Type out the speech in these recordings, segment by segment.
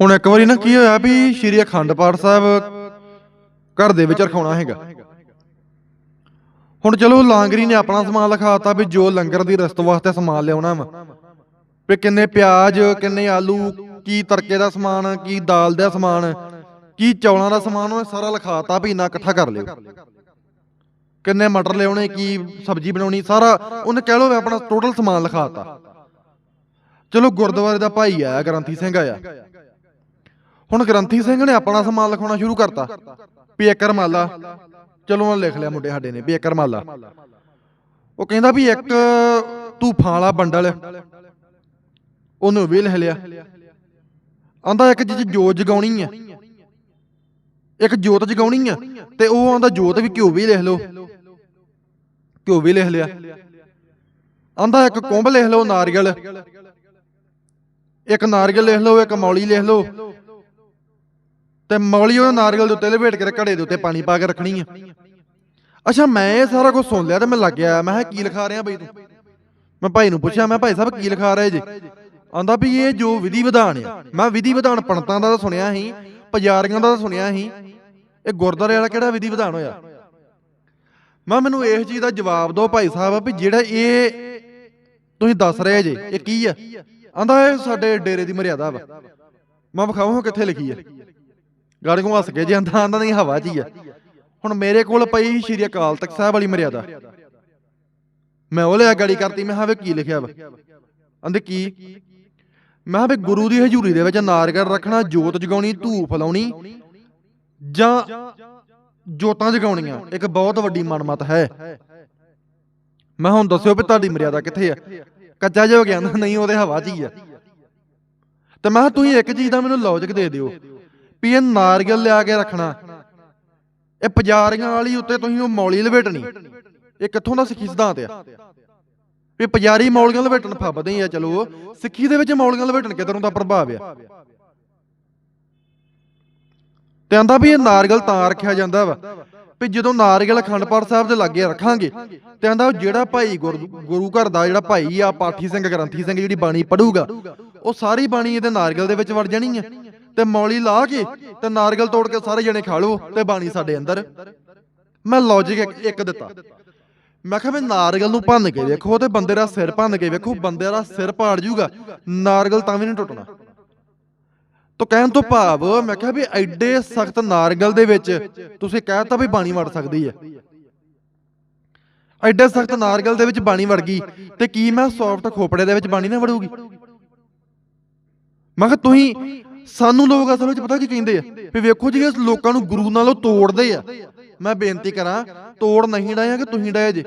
ਹੁਣ ਇੱਕ ਵਾਰੀ ਨਾ ਕੀ ਹੋਇਆ ਵੀ ਸ਼੍ਰੀ ਅਖੰਡ ਪਾਠ ਸਾਹਿਬ ਘਰ ਦੇ ਵਿੱਚ ਰਖਾਉਣਾ ਹੈਗਾ। ਹੁਣ ਚਲੋ ਲਾਂਗਰੀ ਨੇ ਆਪਣਾ ਸਮਾਨ ਲਿਖਾਤਾ ਵੀ ਜੋ ਲੰਗਰ ਦੀ ਰਸਤ ਵਾਸਤੇ ਸਮਾਨ ਲਿਆਉਣਾ ਵਾ। ਵੀ ਕਿੰਨੇ ਪਿਆਜ਼, ਕਿੰਨੇ ਆਲੂ, ਕੀ ਤੜਕੇ ਦਾ ਸਮਾਨ, ਕੀ ਦਾਲ ਦਾ ਸਮਾਨ, ਕੀ ਚੌਲਾਂ ਦਾ ਸਮਾਨ, ਉਹ ਸਾਰਾ ਲਿਖਾਤਾ ਵੀ ਇੰਨਾ ਇਕੱਠਾ ਕਰ ਲਿਓ। ਕਿੰਨੇ ਮਟਰ ਲਿਆਉਣੇ, ਕੀ ਸਬਜ਼ੀ ਬਣਾਉਣੀ, ਸਾਰਾ ਉਹਨੇ ਕਹਿ ਲਓ ਵੀ ਆਪਣਾ ਟੋਟਲ ਸਮਾਨ ਲਿਖਾਤਾ। ਚਲੋ ਗੁਰਦੁਆਰੇ ਦਾ ਭਾਈ ਆਇਆ, ਗ੍ਰੰਥੀ ਸਿੰਘ ਆਇਆ। ਹੁਣ ਗ੍ਰੰਥੀ ਸਿੰਘ ਨੇ ਆਪਣਾ ਸਮਾਨ ਲਿਖਾਉਣਾ ਸ਼ੁਰੂ ਕਰਤਾ। ਵੀ ਇੱਕ ਚਲੋ ਉਹਨੇ ਲਿਖ ਲਿਆ ਮੁੰਡੇ ਸਾਡੇ ਨੇ, ਵੀ ਇੱਕ ਉਹ ਕਹਿੰਦਾ ਵੀ ਇੱਕ ਤੂਫਾਨ ਵਾਲਾ ਬੰਡਲ। ਉਹਨੂੰ ਵੀ ਲਿਖ ਲਿਆ। ਆਂਦਾ ਇੱਕ ਜਿਹ ਜੋਤ ਜਗਾਉਣੀ ਆ। ਇੱਕ ਜੋਤ ਜਗਾਉਣੀ ਆ ਤੇ ਉਹ ਆਂਦਾ ਜੋਤ ਵੀ ਘਿਓ ਵੀ ਲਿਖ ਲਓ। ਘਿਓ ਵੀ ਲਿਖ ਲਿਆ। ਆਂਦਾ ਇੱਕ ਕੁੰਭ ਲਿਖ ਲਓ, ਨਾਰੀਅਲ। ਇੱਕ ਨਾਰੀਅਲ ਲਿਖ ਲਓ, ਇੱਕ ਮੌਲੀ ਲਿਖ ਲਓ। ਤੇ ਮੌਲੀ ਉਹ ਨਾਰੀਅਲ ਦੇ ਉੱਤੇ ਲਪੇਟ ਕੇ ਘੜੇ ਦੇ ਉੱਤੇ ਪਾਣੀ ਪਾ ਕੇ ਰੱਖਣੀ ਆ। ਅੱਛਾ, ਮੈਂ ਇਹ ਸਾਰਾ ਕੁਝ ਸੁਣ ਲਿਆ ਤੇ ਮੈਂ ਲੱਗ ਗਿਆ। ਮੈਂ ਕਿਹਾ, ਕੀ ਲਿਖਾ ਰਿਹਾ ਬਈ ਤੂੰ? ਮੈਂ ਭਾਈ ਨੂੰ ਪੁੱਛਿਆ, ਮੈਂ ਭਾਈ ਸਾਹਿਬ, ਕੀ ਲਿਖਾ ਰਹੇ ਜੇ? ਆਂਦਾ ਵੀ ਇਹ ਜੋ ਵਿਧੀ ਵਿਧਾਨ ਆ। ਮੈਂ ਵਿਧੀ ਵਿਧਾਨ ਪੰਡਤਾਂ ਦਾ ਤਾਂ ਸੁਣਿਆ ਸੀ, ਪੁਜਾਰੀਆਂ ਦਾ ਤਾਂ ਸੁਣਿਆ ਸੀ। ਇਹ ਗੁਰਦਾਰੇ ਵਾਲਾ ਕਿਹੜਾ ਵਿਧੀ ਵਿਧਾਨ ਹੋਇਆ? ਮੈਂ ਮੈਨੂੰ ਇਸ ਚੀਜ਼ ਦਾ ਜਵਾਬ ਦਿਓ ਭਾਈ ਸਾਹਿਬ, ਵੀ ਜਿਹੜਾ ਇਹ ਤੁਸੀਂ ਦੱਸ ਰਹੇ ਜੇ, ਇਹ ਕੀ ਆ? ਆਂਦਾ, ਇਹ ਸਾਡੇ ਡੇਰੇ ਦੀ ਮਰਿਆਦਾ ਵਾ। ਮੈਂ ਵਿਖਾਵਾਂ ਕਿੱਥੇ ਲਿਖੀ ਆ? ਗਾੜੀ ਨੂੰ ਹੱਸ ਕੇ ਜੇ ਆਂਦਾ ਆਂਦਾ ਨਹੀਂ ਹਵਾ 'ਚ ਹੀ ਆ। ਹੁਣ ਮੇਰੇ ਕੋਲ ਪਈ ਸ਼੍ਰੀ ਅਕਾਲ ਤਖਤ ਸਾਹਿਬ ਵਾਲੀ ਮਰਿਆਦਾ। ਮੈਂ ਉਹ ਲਿਆ ਗਾੜੀ ਕਰਤੀ, ਮੈਂ ਹਾਂ ਕੀ ਲਿਖਿਆ ਵਾ? ਆਂਦੇ ਕੀ? ਮੈਂ ਕਿਹਾ ਗੁਰੂ ਦੀ ਹਜ਼ੂਰੀ ਦੇ ਵਿੱਚ ਨਾਰਗਰ ਰੱਖਣਾ, ਜੋਤ ਜਗਾਉਣੀ ਧੂਫ ਲਾਉਣੀ, ਜਾਂ ਜੋਤਾਂ ਜਗਾਉਣੀਆਂ, ਇੱਕ ਬਹੁਤ ਵੱਡੀ ਮਨਮਤ ਹੈ। ਮੈਂ ਹੁਣ ਦੱਸਿਓ ਵੀ ਤੁਹਾਡੀ ਮਰਿਆਦਾ ਕਿੱਥੇ ਆ? ਕੱਚਾ ਜਿਹਾ ਹੋ ਗਿਆ, ਨਹੀਂ ਉਹਦੇ ਹਵਾ 'ਚ ਹੀ ਆ। ਤੇ ਮੈਂ ਕਿਹਾ ਤੁਸੀਂ ਇੱਕ ਚੀਜ਼ ਦਾ ਮੈਨੂੰ ਲੌਜਿਕ ਦੇ ਦਿਓ। ਵੀ ਇਹ ਨਾਰੀਅਲ ਲਿਆ ਕੇ ਰੱਖਣਾ। ਇਹ ਪੁਜਾਰੀਆਂ ਵਾਲੀ ਉੱਤੇ ਤੁਸੀਂ ਉਹ ਮੌਲੀ ਲਵੇਟਣੀ। ਇਹ ਕਿੱਥੋਂ ਦਾ ਸਿੱਖੀ ਸਿਧਾਂਤ ਆ? ਵੀ ਪੁਜਾਰੀ ਮੌਲੀਆਂ ਲਵੇਟਣ ਫੱਬਦੇ ਆ, ਚਲੋ। ਸਿੱਖੀ ਦੇ ਵਿੱਚ ਮੌਲੀਆਂ ਲਵੇਟਣ ਕਿਧਰੋਂ ਦਾ ਪ੍ਰਭਾਵ ਆ? ਤੇ ਆਂਦਾ ਵੀ ਇਹ ਨਾਰੀਅਲ ਤਾਂ ਰੱਖਿਆ ਜਾਂਦਾ ਵਾ। ਵੀ ਜਦੋਂ ਨਾਰੀਅਲ ਅਖੰਡ ਪਾਠ ਸਾਹਿਬ ਦੇ ਲਾਗੇ ਰੱਖਾਂਗੇ, ਤੇ ਆਂਦਾ ਜਿਹੜਾ ਭਾਈ ਗੁਰ- ਗੁਰੂ ਘਰ ਦਾ ਜਿਹੜਾ ਭਾਈ ਆ, ਪਾਠੀ ਸਿੰਘ, ਗ੍ਰੰਥੀ ਸਿੰਘ ਜਿਹੜੀ ਬਾਣੀ ਪੜੂਗਾ, ਉਹ ਸਾਰੀ ਬਾਣੀ ਇਹਦੇ ਨਾਰੀਅਲ ਦੇ ਵਿੱਚ ਵੜ ਜਾਣੀ ਆ। ਤੇ ਮੌਲੀ ਲਾ ਕੇ ਤੇ ਨਾਰਗਲ ਤੋੜ ਕੇ ਸਾਰੇ ਜਣੇ ਖਾ ਲਓ ਤੇ ਬਾਣੀ ਸਾਡੇ ਅੰਦਰ। ਮੈਂ ਲੌਜੀਕ ਇੱਕ, ਦਿੱਤਾ। ਮੈਂ ਕਿਹਾ ਵੀ ਨਾਰੀਅਲ ਨੂੰ ਭੰਨ ਕੇ ਵੇਖੋ ਤੇ ਬੰਦੇ ਦਾ ਸਿਰ ਭੰਨ ਕੇ ਵੇਖੋ ਬੰਦੇ ਦਾ ਸਿਰ ਪਾੜ ਜੂਗਾ ਨਾਰੀਅਲ ਤਾਂ ਵੀ ਨਹੀਂ ਟੁੱਟਣਾ। ਤੋ ਕਹਿਣ ਤੋਂ ਭਾਵ ਮੈਂ ਕਿਹਾ ਵੀ ਐਡੇ ਸਖਤ ਨਾਰਗਲ ਦੇ ਵਿੱਚ ਤੁਸੀਂ ਕਹਿਤਾ ਵੀ ਬਾਣੀ ਵੜ ਸਕਦੀ ਹੈ। ਐਡੇ ਸਖਤ ਨਾਰਗਲ ਦੇ ਵਿੱਚ ਬਾਣੀ ਵੜ ਗਈ ਤੇ ਕੀ ਮੈਂ ਸੌਫਟ ਖੋਪੜੇ ਦੇ ਵਿੱਚ ਬਾਣੀ ਨਾ ਵੜੂਗੀ? ਮੈਂ ਕਿਹਾ ਤੁਸੀਂ ਸਾਨੂੰ ਲੋਕ ਅਸਲ ਵਿੱਚ ਪਤਾ ਕੀ ਕਹਿੰਦੇ ਆ? ਵੀ ਵੇਖੋ ਜੀ, ਇਸ ਲੋਕਾਂ ਨੂੰ ਗੁਰੂ ਨਾਲੋਂ ਤੋੜਦੇ ਆ। ਮੈਂ ਬੇਨਤੀ ਕਰਾਂ, ਤੋੜ ਨਹੀਂ ਡਾਇਆ ਕਿ ਤੁਸੀਂ ਡਾਇਆ ਜੇ।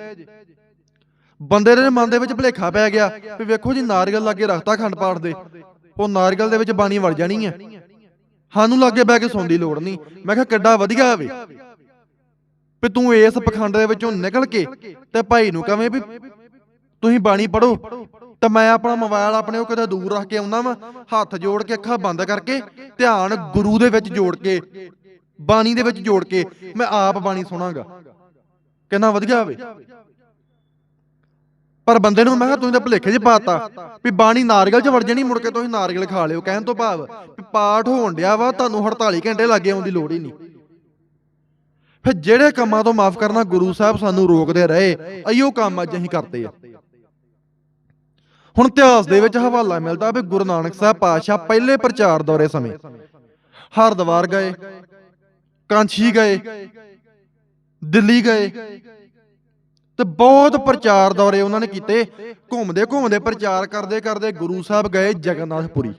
ਬੰਦੇ ਦੇ ਮਨ ਦੇ ਵਿੱਚ ਭੁਲੇਖਾ ਪੈ ਗਿਆ ਵੀ ਵੇਖੋ ਜੀ, ਨਾਰੀਅਲ ਲਾਗੇ ਰੱਖਤਾ ਖੰਡ ਪਾਠ ਦੇ। ਉਹ ਨਾਰੀਅਲ ਦੇ ਵਿੱਚ ਬਾਣੀ ਵੜ ਜਾਣੀ ਹੈ ਸਾਨੂੰ ਲਾਗੇ ਬਹਿ ਕੇ ਸੌਣ ਦੀ ਲੋੜ ਨਹੀਂ। ਮੈਂ ਕਿਹਾ, ਕਿੱਡਾ ਵਧੀਆ ਹੋਵੇ ਵੀ ਤੂੰ ਇਸ ਪਖੰਡ ਦੇ ਵਿੱਚੋਂ ਨਿਕਲ ਕੇ ਤੇ ਭਾਈ ਨੂੰ ਕਵੇਂ ਵੀ ਤੁਸੀਂ ਬਾਣੀ ਪੜੋ ਤਾਂ ਮੈਂ ਆਪਣਾ ਮੋਬਾਈਲ ਆਪਣੇ ਉਹ ਕਿਤੇ ਦੂਰ ਰੱਖ ਕੇ ਆਉਂਦਾ ਵਾ, ਹੱਥ ਜੋੜ ਕੇ, ਅੱਖਾਂ ਬੰਦ ਕਰਕੇ, ਧਿਆਨ ਗੁਰੂ ਦੇ ਵਿੱਚ ਜੋੜ ਕੇ, ਬਾਣੀ ਦੇ ਵਿੱਚ ਜੋੜ ਕੇ, ਮੈਂ ਆਪ ਬਾਣੀ ਸੁਣਾਂਗਾ। ਕਿੰਨਾ ਵਧੀਆ ਹੋਵੇ ਪਰ ਬੰਦੇ ਨੂੰ ਮੈਂ ਕਿਹਾ ਤੁਸੀਂ ਤਾਂ ਭੁਲੇਖੇ 'ਚ ਪਾਤਾ ਵੀ ਬਾਣੀ ਨਾਰੀਅਲ 'ਚ ਵੜ ਜਾਣੀ, ਮੁੜ ਕੇ ਤੁਸੀਂ ਨਾਰੀਅਲ ਖਾ ਲਿਓ, ਕਹਿਣ ਤੋਂ ਭਾਵ ਵੀ ਪਾਠ ਹੋਣ ਡਿਆ ਵਾ, ਤੁਹਾਨੂੰ 48 ਘੰਟੇ ਲੱਗੇ ਆਉਣ ਦੀ ਲੋੜ ਹੀ ਨਹੀਂ। ਫਿਰ ਜਿਹੜੇ ਕੰਮਾਂ ਤੋਂ ਮਾਫ ਕਰਨਾ ਗੁਰੂ ਸਾਹਿਬ ਸਾਨੂੰ ਰੋਕਦੇ ਰਹੇ, ਅਈਓ ਕੰਮ ਅੱਜ ਅਸੀਂ ਕਰਦੇ ਆ। ਹੁਣ ਇਤਿਹਾਸ ਦੇ ਵਿੱਚ ਹਵਾਲਾ ਮਿਲਦਾ ਵੀ ਗੁਰੂ ਨਾਨਕ ਸਾਹਿਬ ਪਾਤਸ਼ਾਹ ਪਹਿਲੇ ਪ੍ਰਚਾਰ ਦੌਰੇ ਸਮੇਂ ਹਰਦੁਆਰ ਗਏ, ਕਾਂਛੀ ਗਏ, ਦਿੱਲੀ ਗਏ ਤੇ ਬਹੁਤ ਪ੍ਰਚਾਰ ਦੌਰੇ ਉਹਨਾਂ ਨੇ ਕੀਤੇ। ਘੁੰਮਦੇ ਘੁੰਮਦੇ ਪ੍ਰਚਾਰ ਕਰਦੇ ਕਰਦੇ ਗੁਰੂ ਸਾਹਿਬ ਗਏ ਜਗਨਨਾਥਪੁਰੀ।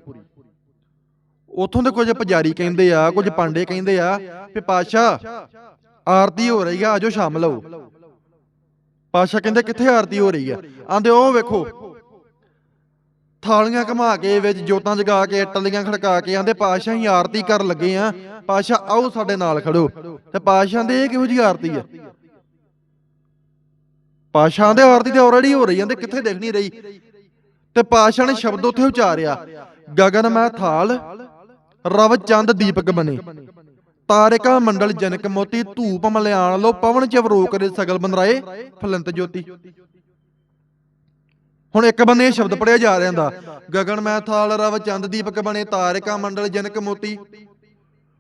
ਉਥੋਂ ਦੇ ਕੁਝ ਪੁਜਾਰੀ ਕਹਿੰਦੇ ਆ, ਕੁਝ ਪਾਂਡੇ ਕਹਿੰਦੇ ਆ ਵੀ ਪਾਤਸ਼ਾਹ, ਆਰਤੀ ਹੋ ਰਹੀ ਆ, ਆਜੋ ਸ਼ਾਮਲ ਹੋ ਪਾਤਸ਼ਾਹ ਕਹਿੰਦੇ ਕਿੱਥੇ ਆਰਤੀ ਹੋ ਰਹੀ ਆ? ਆਂਦੇ, ਉਹ ਵੇਖੋ ਥਾਲੀਆਂ ਘਮਾ ਕੇ ਵਿੱਚ ਜੋਤਾਂ ਜਗਾ ਕੇ, ਟੱਲੀਆਂ ਖੜਕਾ ਕੇ ਆਂਦੇ, ਪਾਤਸ਼ਾਹ ਹੀ ਆਰਤੀ ਕਰਨ ਲੱਗੇ ਆ। ਪਾਤਸ਼ਾਹ, ਆਓ ਸਾਡੇ ਨਾਲ ਖੜੋ। ਤੇ ਪਾਤਸ਼ਾਹ ਦੇ ਇਹ ਕਿਹੋ ਜੀ ਆਰਤੀ ਆ? ਪਾਤਸ਼ਾਹ ਦੇ ਆਰਤੀ ਤੇ ਆਲਰੇਡੀ ਹੋ ਰਹੀ ਜਾਂਦੇ ਕਿੱਥੇ ਦਿਖ ਨਹੀਂ ਰਹੀ? ਤੇ ਪਾਤਸ਼ਾਹ ਨੇ ਸ਼ਬਦ ਉੱਥੇ ਉਚਾਰਿਆ, ਗਗਨ ਮੈਂ ਥਾਲ, ਰਵ ਚੰਦ ਦੀਪਕ ਬਨੇ। ਤਾਰਿਕਾ ਮੰਡਲ ਜਨਕ ਮੋਤੀ, ਧੂਪ ਮਲਿਆਣ ਲੋ ਪਵਨ ਚਵਰੋ ਕਰੇ ਸਗਲ ਬੰਦਰਾਏ, ਫਲੰਤ ਜੋਤੀ। ਹੁਣ ਇੱਕ ਬੰਨੇ ਇਹ ਸ਼ਬਦ ਪੜਿਆ ਜਾ ਰਿਹਾ ਹੁੰਦਾ। ਗਗਨ ਮੈਂ ਥਾਲ ਰਵ ਚੰਦ, ਦੀਪਕ ਬਣੇ, ਤਾਰਿਕਾ ਮੰਡਲ, ਜਨਕ ਮੋਤੀ।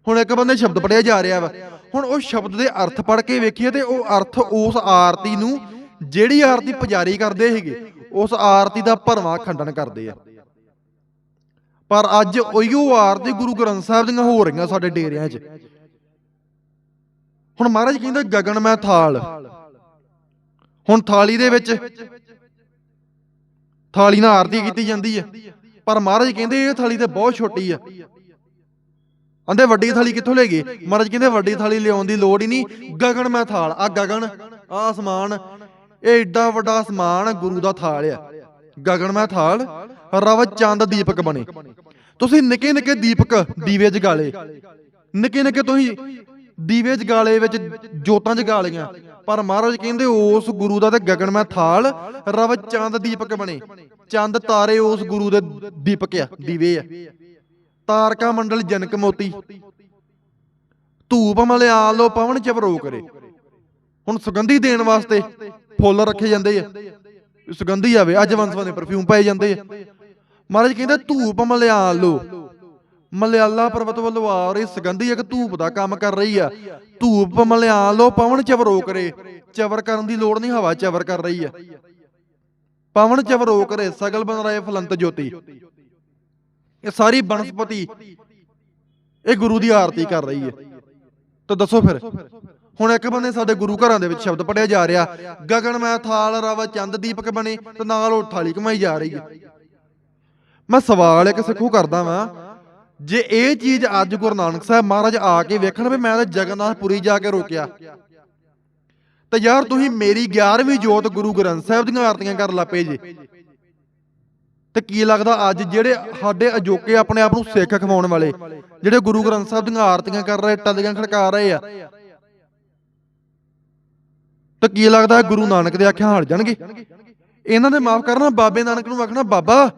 ਹੁਣ ਇੱਕ ਬੰਨੇ ਸ਼ਬਦ ਪੜਿਆ ਜਾ ਰਿਹਾ ਵਾ। ਹੁਣ ਉਹ ਸ਼ਬਦ ਦੇ ਅਰਥ ਪੜ ਕੇ ਵੇਖੀਏ ਤੇ ਉਹ ਅਰਥ ਉਸ ਆਰਤੀ ਨੂੰ ਜਿਹੜੀ ਆਰਤੀ ਪੁਜਾਰੀ ਕਰਦੇ ਸੀਗੇ, ਉਸ ਆਰਤੀ ਦਾ ਭਰਵਾਂ ਖੰਡਨ ਕਰਦੇ ਆ। ਪਰ ਅੱਜ ਉਹੀਓ ਆਰਤੀ ਗੁਰੂ ਗ੍ਰੰਥ ਸਾਹਿਬ ਦੀਆਂ ਹੋ ਰਹੀਆਂ ਸਾਡੇ ਡੇਰਿਆਂ 'ਚ। ਹੁਣ ਮਹਾਰਾਜ ਕਹਿੰਦਾ ਗਗਨ ਮੈਂ ਥਾਲ ਹੁਣ ਥਾਲੀ ਦੇ ਵਿੱਚ ਥਾਲੀ ਨਾਲ ਆਰਤੀ ਕੀਤੀ ਜਾਂਦੀ ਹੈ। ਪਰ ਮਹਾਰਾਜ ਕਹਿੰਦੇ ਇਹ ਥਾਲੀ ਤੇ ਬਹੁਤ ਛੋਟੀ ਆ ਆਂਦੇ ਵੱਡੀ ਥਾਲੀ ਕਿੱਥੋਂ ਲੈ ਗਏ? ਮਹਾਰਾਜ ਕਹਿੰਦੇ ਵੱਡੀ ਥਾਲੀ ਲਿਆਉਣ ਦੀ ਲੋੜ ਹੀ ਨਹੀਂ। ਗਗਨ ਮੈਂ ਥਾਲ। ਆ ਗਗਨ ਆ ਅਸਮਾਨ ਇਹ ਏਡਾ ਵੱਡਾ ਅਸਮਾਨ ਗੁਰੂ ਦਾ ਥਾਲ ਆ। ਗਗਨ ਮੈਂ ਥਾਲ, ਰਵ ਚੰਦ ਦੀਪਕ ਬਣੇ। ਤੁਸੀਂ ਨਿੱਕੇ ਨਿੱਕੇ ਦੀਪਕ ਦੀਵੇ ਜਗਾਲੇ। ਨਿੱਕੇ ਨਿੱਕੇ ਤੁਸੀਂ ਦੀਵੇ ਜਗਾਲੇ ਵਿੱਚ ਜੋਤਾਂ ਜਗਾ ਲਈਆਂ। ਪਰ ਮਹਾਰਾਜ ਕਹਿੰਦੇ ਉਸ ਗੁਰੂ ਦਾ ਤੇ ਗਗਨ ਮੈਂ ਥਾਲ, ਰਵ ਚੰਦ ਦੀਪਕ ਬਣੇ। ਚੰਦ ਤਾਰੇ ਉਸ ਗੁਰੂ ਦੇ ਦੀਪਕ ਆ, ਦੀਵੇ ਆ। ਤਾਰਕਾ ਮੰਡਲ ਜਨਕ ਮੋਤੀ। ਧੂਪ ਮਲਿਆ ਲੋ ਪਵਨ ਚਵਰੋ ਕਰੇ। ਹੁਣ ਸੁਗੰਧੀ ਦੇਣ ਵਾਸਤੇ ਫੁੱਲ ਰੱਖੇ ਜਾਂਦੇ ਆ। ਸੁਗੰਧੀ ਆਵੇ, ਅੱਜ ਵੰਸਵਾਂ ਦੇ ਪਰਫਿਊਮ ਪਾਏ ਜਾਂਦੇ ਆ। ਮਹਾਰਾਜ ਕਹਿੰਦੇ ਧੂਪ ਮਲਿਆ ਲੋ ਮਲਿਆਲਾ ਪਰਬਤ ਵੱਲੋਂ ਆ ਰਹੀ ਸੁਗੰਧੀ ਇੱਕ ਧੂਪ ਦਾ ਕੰਮ ਕਰ ਰਹੀ ਆ। ਧੂਪ ਮਲਿਆਲ ਲੋ ਪਵਨ ਚਵਰੋ ਕਰੇ। ਚਵਰ ਕਰਨ ਦੀ ਲੋੜ ਨਹੀਂ, ਹਵਾ ਚਵਰ ਕਰ ਰਹੀ ਆ। ਪਵਨ ਚਵਰੋ ਕਰੇ, ਸਗਲ ਬਨ ਰਹੇ ਫਲੰਤ ਜੋਤੀ। ਇਹ ਸਾਰੀ ਬਨਸਪਤੀ, ਇਹ ਗੁਰੂ ਦੀ ਆਰਤੀ ਕਰ ਰਹੀ ਹੈ ਤਾਂ ਦੱਸੋ ਫਿਰ, ਹੁਣ ਇੱਕ ਬੰਦੇ ਸਾਡੇ ਗੁਰੂ ਘਰਾਂ ਦੇ ਵਿੱਚ ਸ਼ਬਦ ਪੜਿਆ ਜਾ ਰਿਹਾ, ਗਗਨ ਮੈਂ ਥਾਲ ਰਵ ਚੰਦ ਦੀਪਕ ਬਣੇ, ਤੇ ਨਾਲ ਉਹ ਥਾਲੀ ਕਮਾਈ ਜਾ ਰਹੀ ਹੈ ਮੈਂ ਸਵਾਲ ਇੱਕ ਸਿੱਖੂ ਕਰਦਾ ਵਾਂ ਜੇ ਇਹ ਚੀਜ਼ ਅੱਜ ਗੁਰੂ ਨਾਨਕ ਸਾਹਿਬ ਮਹਾਰਾਜ ਆ ਕੇ ਵੇਖਣ ਵੀ ਮੈਂ ਤਾਂ ਜਗਨਨਾਥਪੁਰੀ ਜਾ ਕੇ ਰੋਕਿਆ, ਤੇ ਯਾਰ ਤੁਸੀਂ ਮੇਰੀ 11ਵੀਂ ਜੋਤ ਗੁਰੂ ਗ੍ਰੰਥ ਸਾਹਿਬ ਦੀਆਂ ਆਰਤੀਆਂ ਕਰਨ ਲੱਪੇ ਜੇ। ਤੇ ਕੀ ਲੱਗਦਾ ਅੱਜ ਜਿਹੜੇ ਸਾਡੇ ਅਜੋਕੇ ਆਪਣੇ ਆਪ ਨੂੰ ਸਿੱਖ ਖਵਾਉਣ ਵਾਲੇ, ਜਿਹੜੇ ਗੁਰੂ ਗ੍ਰੰਥ ਸਾਹਿਬ ਦੀਆਂ ਆਰਤੀਆਂ ਕਰ ਰਹੇ ਟੱਲੀਆਂ ਖੜਕਾ ਰਹੇ ਆ, ਤੇ ਕੀ ਲੱਗਦਾ ਗੁਰੂ ਨਾਨਕ ਦੇ ਆਖਿਆ ਹਾਲ ਜਾਣਗੇ? ਇਹਨਾਂ ਨੇ ਮਾਫ ਕਰਨਾ, ਬਾਬੇ ਨਾਨਕ ਨੂੰ ਆਖਣਾ, ਬਾਬਾ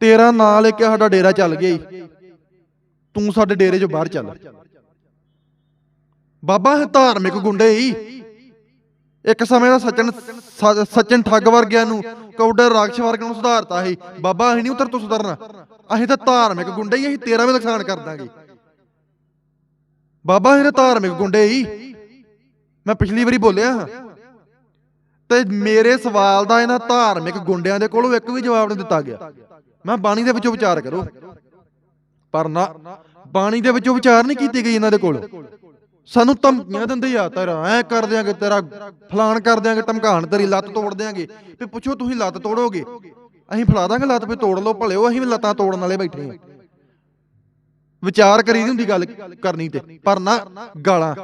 ਤੇਰਾ ਨਾਂ ਲੈ ਕੇ ਸਾਡਾ ਡੇਰਾ ਚੱਲ ਗਿਆ ਈ। ਤੂੰ ਸਾਡੇ ਡੇਰੇ 'ਚੋਂ ਬਾਹਰ ਚੱਲ। ਬਾਬਾ ਇਹ ਧਾਰਮਿਕ ਗੁੰਡੇ ਹੀ ਇੱਕ ਸਮੇਂ ਦਾ ਸੱਚਨ ਸ- ਠੱਗ ਵਰਗਿਆਂ ਨੂੰ ਕੌਡਰ ਰਾਖਸ਼ ਵਰਗਿਆਂ ਨੂੰ ਸੁਧਾਰਤਾ ਸੀ। ਬਾਬਾ ਅਸੀਂ ਨਹੀਂ ਉਤਰ ਤੋਂ ਸੁਧਰਨਾ। ਅਸੀਂ ਤਾਂ ਧਾਰਮਿਕ ਗੁੰਡੇ ਹੀ ਅਸੀਂ ਤੇਰਾ ਵੀ ਨੁਕਸਾਨ ਕਰ ਦਾਂਗੇ। ਬਾਬਾ ਅਸੀਂ ਧਾਰਮਿਕ ਗੁੰਡੇ ਹੀ ਮੈਂ ਪਿਛਲੀ ਵਾਰੀ ਬੋਲਿਆ ਹਾਂ। ਤੇ ਮੇਰੇ ਸਵਾਲ ਦਾ ਇਹਨਾਂ ਧਾਰਮਿਕ ਗੁੰਡਿਆਂ ਦੇ ਕੋਲੋਂ ਇੱਕ ਵੀ ਜਵਾਬ ਨਹੀਂ ਦਿੱਤਾ ਗਿਆ। ਮੈਂ ਬਾਣੀ ਦੇ ਵਿੱਚੋਂ ਵਿਚਾਰ ਕਰੋ। ਪਰ ਨਾ, ਬਾਣੀ ਦੇ ਵਿੱਚੋਂ ਵਿਚਾਰ ਨਹੀਂ ਕੀਤੀ ਗਈ ਇਹਨਾਂ ਦੇ ਕੋਲ। ਸਾਨੂੰ ਧਮਕੀਆਂ ਦਿੰਦੇ ਆ, ਤੇਰਾ ਐ ਕਰ ਦਿਆਂਗੇ, ਤੇਰਾ ਫਲਾਣ ਕਰ ਦਿਆਂਗੇ ਧਮਕਾਣ ਤੇਰੀ ਲੱਤ ਤੋੜ ਦਿਆਂਗੇ। ਵੀ ਪੁੱਛੋ, ਤੁਸੀਂ ਲੱਤ ਤੋੜੋਗੇ? ਅਸੀਂ ਫੜਾ ਦਾਂਗੇ ਲੱਤ, ਵੀ ਤੋੜ ਲਓ, ਭਲਿਓ, ਅਸੀਂ ਵੀ ਲੱਤਾਂ ਤੋੜਨ ਵਾਲੇ ਬੈਠੇ ਆ। ਵਿਚਾਰ ਕਰੀ ਦੀ ਹੁੰਦੀ ਗੱਲ ਕਰਨੀ ਤੇ, ਪਰ ਨਾ ਗਾਲਾਂ।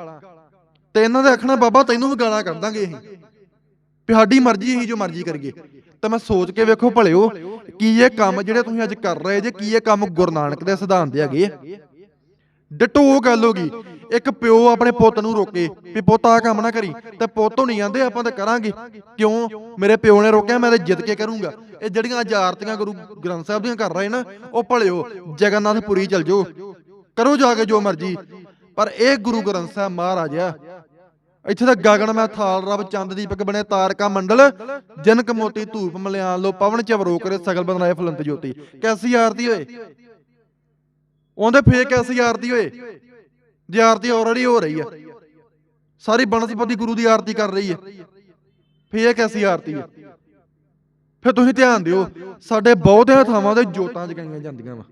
ਤੇ ਇਹਨਾਂ ਦੇ ਆਖਣਾ, ਬਾਬਾ, ਤੈਨੂੰ ਵੀ ਗਾਲਾਂ ਕੱਢ ਦਾਂਗੇ ਅਸੀਂ। ਵੀ ਸਾਡੀ ਮਰਜ਼ੀ ਅਸੀਂ ਜੋ ਮਰਜ਼ੀ ਕਰੀਏ। ਤਾਂ ਮੈਂ ਸੋਚ ਕੇ ਵੇਖੋ ਭਲਿਓ, ਕੀ ਇਹ ਕੰਮ ਜਿਹੜੇ ਤੁਸੀਂ ਅੱਜ ਕਰ ਰਹੇ ਜੇ, ਕੀ ਇਹ ਕੰਮ ਗੁਰੂ ਨਾਨਕ ਦੇ ਸਿਧਾਂਤ ਦੇ ਹੈਗੇ ਆ? ਡਟੋ ਗੱਲ ਹੋ ਗਈ। ਇੱਕ ਪਿਓ ਆਪਣੇ ਪੁੱਤ ਨੂੰ ਰੋਕੇ ਵੀ ਪੁੱਤ ਆ ਕੰਮ ਨਾ ਕਰੀ, ਤੇ ਪੁੱਤ ਨਹੀਂ ਜਾਂਦੇ ਆਪਾਂ ਤਾਂ ਕਰਾਂਗੇ। ਕਿਉਂ? ਮੇਰੇ ਪਿਓ ਨੇ ਰੋਕਿਆ, ਮੈਂ ਤਾਂ ਜਿੱਤ ਕੇ ਕਰੂੰਗਾ। ਇਹ ਜਿਹੜੀਆਂ ਅੱਜ ਆਰਤੀਆਂ ਗੁਰੂ ਗ੍ਰੰਥ ਸਾਹਿਬ ਦੀਆਂ ਕਰ ਰਹੇ ਨਾ, ਉਹ ਭਲਿਓ, ਜਗਨਨਾਥਪੁਰੀ ਚਲ ਜਾਓ। ਕਰੋ ਜਾ ਕੇ ਜੋ ਮਰਜ਼ੀ। ਪਰ ਇਹ ਗੁਰੂ ਗ੍ਰੰਥ ਸਾਹਿਬ ਮਹਾਰਾਜ ਆ ਇੱਥੇ ਤਾਂ ਗਗਨ ਮੈਂ ਥਾਲ ਰਬ ਚੰਦ ਦੀਪਕ ਬਣੇ ਤਾਰਕਾ ਮੰਡਲ, ਜਨਕ ਮੋਤੀ ਧੂਪ ਮਲਿਆਣ ਲੋ ਪਵਨ ਚਵਰੋ ਕਰੇ ਸਗਲ ਬਨਾਏ ਫਲੰਤ ਜੋਤੀ। ਕੈਸੀ ਆਰਤੀ ਹੋਏ ਉਹਦੇ ਫੇਕ ਐਸੀ ਆਰਤੀ ਹੋਏ ਜੇ ਆਰਤੀ ਆਲਰੇਡੀ ਹੋ ਰਹੀ ਆ। ਸਾਰੀ ਬਨਸਪਤੀ ਗੁਰੂ ਦੀ ਆਰਤੀ ਕਰ ਰਹੀ ਹੈ ਫੇਕ ਐਸੀ ਆਰਤੀ ਹੈ ਫਿਰ ਤੁਸੀਂ ਧਿਆਨ ਦਿਓ, ਸਾਡੇ ਬਹੁਤਿਆਂ ਥਾਵਾਂ ਤੇ ਜੋਤਾਂ ਜਗਾਈਆਂ ਜਾਂਦੀਆਂ ਵਾ।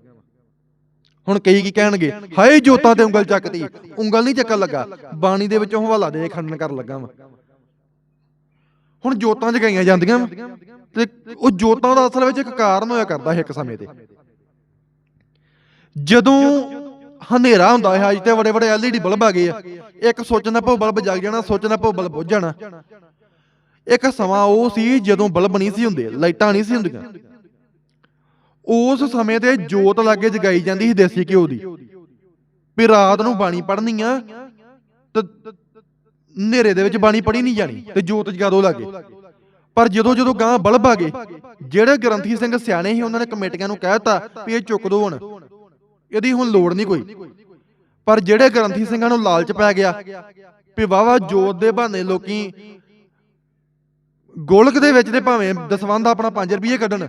ਹੁਣ ਕਈ ਕੀ ਕਹਿਣਗੇ? ਹਾਏ, ਜੋਤਾਂ ਤੇ ਉਂਗਲ ਚੱਕਤੀ। ਉਂਗਲ ਨਹੀਂ ਚੱਕਣ ਲੱਗਾ। ਬਾਣੀ ਦੇ ਵਿੱਚੋਂ ਹਵਾਲਾ ਦੇ ਕੇ ਖੰਡਨ ਕਰਨ ਲੱਗਾ ਵਾ। ਹੁਣ ਜੋਤਾਂ ਜਗਾਈਆਂ ਜਾਂਦੀਆਂ ਤੇ ਉਹ ਜੋਤਾਂ ਦਾ ਅਸਲ ਵਿੱਚ ਇੱਕ ਕਾਰਨ ਹੋਇਆ ਕਰਦਾ ਹੈ ਇੱਕ ਸਮੇਂ ਤੇ। ਜਦੋਂ ਹਨੇਰਾ ਹੁੰਦਾ ਹੈ ਅੱਜ ਤੇ ਬੜੇ ਬੜੇ LED ਬਲਬ ਆ ਗਏ ਆ। ਇੱਕ ਸੋਚਣਾ ਭੋ ਬਲਬ ਜਗ ਜਾਣਾ, ਸੋਚਣਾ ਭੋ ਬਲਬ ਬੁੱਝ ਜਾਣਾ। ਇੱਕ ਸਮਾਂ ਉਹ ਸੀ ਜਦੋਂ ਬਲਬ ਨਹੀਂ ਸੀ ਹੁੰਦੇ, ਲਾਈਟਾਂ ਨਹੀਂ ਸੀ ਹੁੰਦੀਆਂ। ਉਸ ਸਮੇਂ ਤੇ ਜੋਤ ਲਾਗੇ ਜਗਾਈ ਜਾਂਦੀ ਸੀ ਦੇਸੀ ਘਿਓ ਦੀ। ਵੀ ਰਾਤ ਨੂੰ ਬਾਣੀ ਪੜ੍ਹਨੀ ਆ ਤੇ ਹਨੇਰੇ ਦੇ ਵਿੱਚ ਬਾਣੀ ਪੜ੍ਹੀ ਨਹੀਂ ਜਾਣੀ ਤੇ ਜੋਤ ਜਗਾ ਦੋ ਲਾਗੇ। ਪਰ ਜਦੋਂ ਜਦੋਂ ਗਾਂ ਬਲਬ ਆ ਗਏ, ਜਿਹੜੇ ਗ੍ਰੰਥੀ ਸਿੰਘ ਸਿਆਣੇ ਸੀ, ਉਹਨਾਂ ਨੇ ਕਮੇਟੀਆਂ ਨੂੰ ਕਹਿਤਾ ਵੀ ਇਹ ਚੁੱਕ ਦੋ ਹੁਣ। ਇਹਦੀ ਹੁਣ ਲੋੜ ਨਹੀਂ ਕੋਈ। ਪਰ ਜਿਹੜੇ ਗ੍ਰੰਥੀ ਸਿੰਘਾਂ ਨੂੰ ਲਾਲਚ ਪੈ ਗਿਆ, ਵੀ ਵਾਵਾ ਜੋਤ ਦੇ ਬਹਾਨੇ ਲੋਕੀ ਗੋਲਕ ਦੇ ਵਿੱਚ ਤੇ ਭਾਵੇਂ ਦਸਵੰਦ ਆਪਣਾ 5 ਰੁਪਏ ਕੱਢਣ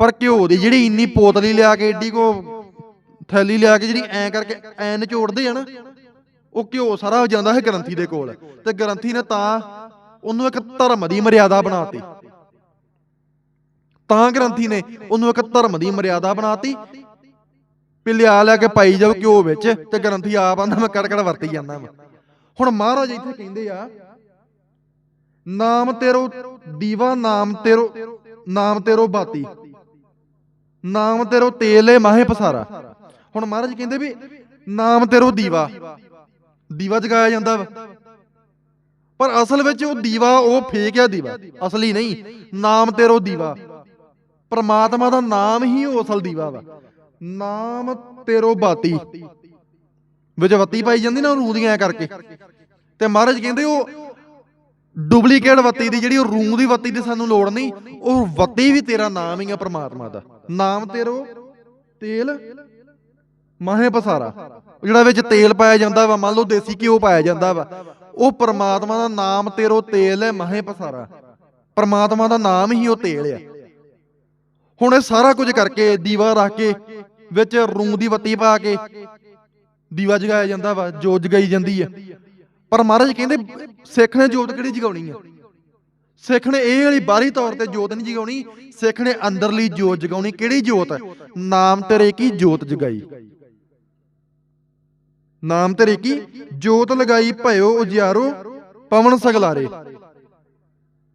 ਪਰ ਘਿਓ ਦੀ ਜਿਹੜੀ ਇੰਨੀ ਪੋਤਲੀ ਲਿਆ ਕੇ ਏਡੀ ਕੋ ਥੈਲੀ ਲਿਆ ਕੇ ਜਿਹੜੀ ਐ ਕਰਕੇ ਐ ਨਿਚੋੜਦੇ ਆ ਨਾ, ਉਹ ਘਿਓ ਸਾਰਾ ਜਾਂਦਾ ਹੈ ਗ੍ਰੰਥੀ ਦੇ ਕੋਲ। ਤੇ ਗ੍ਰੰਥੀ ਨੇ ਤਾਂ ਉਹਨੂੰ ਇੱਕ ਧਰਮ ਦੀ ਮਰਿਆਦਾ ਬਣਾਤੀ। ਤਾਂ ਗ੍ਰੰਥੀ ਨੇ ਉਹਨੂੰ ਇੱਕ ਧਰਮ ਦੀ ਮਰਿਆਦਾ ਬਣਾਤੀ। ਵੀ ਲਿਆ ਲਿਆ ਕੇ ਪਾਈ ਜਾਓ ਘਿਓ ਵਿੱਚ ਤੇ ਗ੍ਰੰਥੀ ਆਪ ਆਂਦਾ, ਮੈਂ ਕੜਕੜ ਵਰਤੀ ਜਾਂਦਾ ਵਾ। ਹੁਣ ਮਹਾਰਾਜ ਇੱਥੇ ਕਹਿੰਦੇ ਆ, ਨਾਮ ਤੇਰੋ ਦੀਵਾ, ਨਾਮ ਤੇਰੋ ਨਾਮ ਤੇਰੋ ਬਾਤੀ। ਨਾਮ ਤੇਰੋ ਤੇਲ ਏ ਮਾਹੇ ਪਸਾਰਾ। ਹੁਣ ਮਹਾਰਾਜ ਕਹਿੰਦੇ ਵੀ ਨਾਮ ਤੇਰੋ ਦੀਵਾ। ਦੀਵਾ ਜਗਾਇਆ ਜਾਂਦਾ ਵਾ। ਪਰ ਅਸਲ ਵਿੱਚ ਉਹ ਦੀਵਾ, ਉਹ ਫੇਕ ਆ ਦੀਵਾ। ਅਸਲੀ ਨਹੀਂ, ਨਾਮ ਤੇਰੋ ਦੀਵਾ। ਪਰਮਾਤਮਾ ਦਾ ਨਾਮ ਹੀ ਉਹ ਅਸਲ ਦੀਵਾ ਵਾ। ਨਾਮ ਤੇਰੋ ਬਾਤੀ। ਵਿੱਚ ਬੱਤੀ ਪਾਈ ਜਾਂਦੀ ਨਾ ਰੂਹ ਦੀਆਂ ਐਂ ਕਰਕੇ। ਤੇ ਮਹਾਰਾਜ ਕਹਿੰਦੇ ਉਹ ਡੁਪਲੀਕੇਟ ਬੱਤੀ ਦੀ ਜਿਹੜੀ ਉਹ ਰੂਹ ਦੀ ਬੱਤੀ ਦੀ ਸਾਨੂੰ ਲੋੜ ਨਹੀਂ, ਉਹ ਬੱਤੀ ਵੀ ਤੇਰਾ ਨਾਮ ਹੀ ਆ ਪ੍ਰਮਾਤਮਾ ਦਾ। ਨਾਮ ਤੇਰੋ ਤੇਲ, ਮਾਹੇ ਪਸਾਰਾ। ਜਿਹੜਾ ਵਿੱਚ ਤੇਲ ਪਾਇਆ ਜਾਂਦਾ ਵਾ, ਮੰਨ ਲਓ ਦੇਸੀ ਘਿਓ ਪਾਇਆ ਜਾਂਦਾ ਵਾ, ਉਹ ਪ੍ਰਮਾਤਮਾ ਦਾ ਨਾਮ ਤੇਰੋ ਤੇਲ ਹੈ, ਮਾਹੇ ਪਸਾਰਾ। ਪ੍ਰਮਾਤਮਾ ਦਾ ਨਾਮ ਹੀ ਉਹ ਤੇਲ ਆ। ਹੁਣ ਇਹ ਸਾਰਾ ਕੁਝ ਕਰਕੇ ਦੀਵਾ ਰੱਖ ਕੇ, ਵਿੱਚ ਰੂੰ ਦੀ ਬੱਤੀ ਪਾ ਕੇ ਦੀਵਾ ਜਗਾਇਆ ਜਾਂਦਾ ਵਾ, ਜੋਤ ਜਗਾਈ ਜਾਂਦੀ ਹੈ ਪਰ ਮਹਾਰਾਜ ਕਹਿੰਦੇ ਸਿੱਖ ਨੇ ਜੋਤ ਕਿਹੜੀ ਜਗਾਉਣੀ ਹੈ ਸਿੱਖ ਨੇ ਇਹ ਵਾਲੀ ਬਾਹਰੀ ਤੌਰ ਤੇ ਜੋਤ ਨਹੀਂ ਜਗਾਉਣੀ ਸਿੱਖ ਨੇ ਅੰਦਰਲੀ ਜੋਤ ਜਗਾਉਣੀ। ਕਿਹੜੀ ਜੋਤ? ਨਾਮ ਤੇਰੇ ਕੀ ਜੋਤ ਜਗਾਈ? ਨਾਮ ਤੇਰੇ ਕੀ? ਜੋਤ ਲਗਾਈ ਭਇਓ ਉਜਿਆਰੋ ਪਵਨ ਸਗਲਾਰੇ।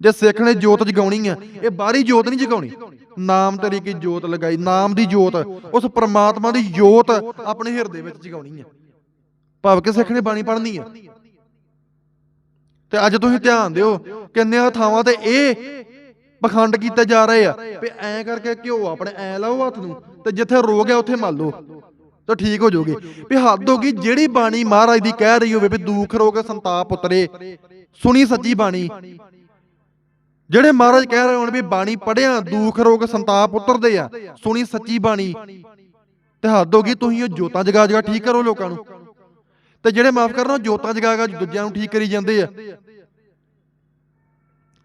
ਜੇ ਸਿੱਖ ਨੇ ਜੋਤ ਜਗਾਉਣੀ ਆ, ਇਹ ਬਾਹਰੀ ਜੋਤ ਨਹੀਂ ਜਗਾਉਣੀ। ਨਾਮ ਤੇਰੀ ਕੀ ਜੋਤ ਲਗਾਈ? ਨਾਮ ਦੀ ਜੋਤ, ਉਸ ਪ੍ਰਮਾਤਮਾ ਦੀ ਜੋਤ ਆਪਣੇ ਹਿਰਦੇ ਵਿੱਚ ਜਗਾਉਣੀ ਆ। ਭਾਵ ਕਿ ਸਿੱਖ ਨੇ ਬਾਣੀ ਪੜ੍ਹਨੀ ਆ। ਤੇ ਅੱਜ ਤੁਸੀਂ ਧਿਆਨ ਦਿਓ ਕਿੰਨਿਆਂ ਥਾਵਾਂ ਤੇ ਇਹ ਪਖੰਡ ਕੀਤੇ ਜਾ ਰਹੇ ਆ। ਵੀ ਐਂ ਕਰਕੇ ਘਿਓ ਆਪਣੇ ਐ ਲਾਓ ਹੱਥ ਨੂੰ ਤੇ ਜਿੱਥੇ ਰੋਗ ਹੈ ਉੱਥੇ ਮੰਨ ਲਓ ਤਾਂ ਠੀਕ ਹੋ ਜਾਓਗੇ। ਵੀ ਹੱਦ ਹੋ ਗਈ ਜਿਹੜੀ ਬਾਣੀ ਮਹਾਰਾਜ ਦੀ ਕਹਿ ਰਹੀ ਹੋਵੇ ਵੀ ਦੁੱਖ ਰੋਗ ਸੰਤਾਪ ਉਤਰੇ ਸੁਣੀ ਸੱਚੀ ਬਾਣੀ। ਜਿਹੜੇ ਮਹਾਰਾਜ ਕਹਿ ਰਹੇ ਹੋਣ ਵੀ ਬਾਣੀ ਪੜਿਆ ਦੁੱਖ ਰੋਗ ਸੰਤਾਪ ਉਤਰਦੇ ਆ ਸੁਣੀ ਸੱਚੀ ਬਾਣੀ। ਤੇ ਹੱਦ ਹੋ ਗਈ ਤੁਸੀਂ ਉਹ ਜੋਤਾਂ ਜਗਾ ਜਗਾ ਠੀਕ ਕਰੋ ਲੋਕਾਂ ਨੂੰ। ਤੇ ਜਿਹੜੇ ਮਾਫ ਕਰਨਾ ਜੋਤਾਂ ਜਗਾ ਜਗਾ ਦੂਜਿਆਂ ਨੂੰ ਠੀਕ ਕਰੀ ਜਾਂਦੇ ਆ।